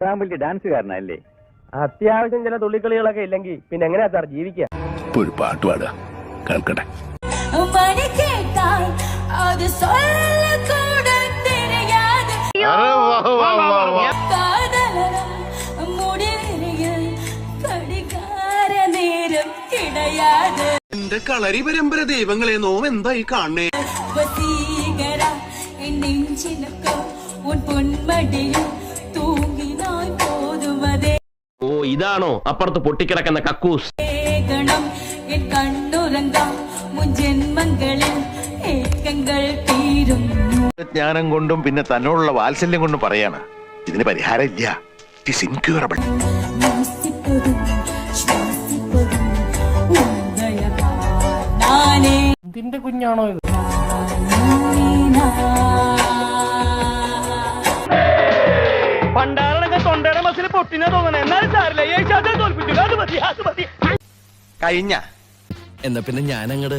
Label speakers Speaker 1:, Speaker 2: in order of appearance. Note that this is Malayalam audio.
Speaker 1: താൻ ഡാൻസുകാരനല്ലേ?
Speaker 2: അത്യാവശ്യം ചില തുള്ളിക്കളികളൊക്കെ ഇല്ലെങ്കിൽ പിന്നെ എങ്ങനെയാ സാർ ജീവിക്കുക?
Speaker 3: പാട്ട്
Speaker 4: എന്റെ കളരി പരമ്പര ദൈവങ്ങളെ നോം എന്തായി
Speaker 5: കാണേ നെഞ്ചിനൊക്കെ പൊന്മടിയും
Speaker 6: തൂ ഇതാണോ അപ്പുറത്ത് പൊട്ടിക്കിടക്കുന്ന കക്കൂസ്?
Speaker 3: ജ്ഞാനം കൊണ്ടും പിന്നെ തന്നോടുള്ള വാത്സല്യം കൊണ്ടും പറയാണ്. ഇതിന് പരിഹാരം ഇല്ല ഇറ്റ് ഇൻക്യൂറബിൾ
Speaker 2: ഇതിന്റെ കുഞ്ഞാണോ ഇത്. പണ്ടാരണൊക്കെ തൊണ്ടയുടെ മസിൽ പൊട്ടിനെ തോന്നണേ. എന്നാലും സാറില്ല തോൽപ്പിച്ചു. അത് മതി അത് മതി.
Speaker 7: കഴിഞ്ഞ. എന്നാ പിന്നെ ഞാനങ്ങട്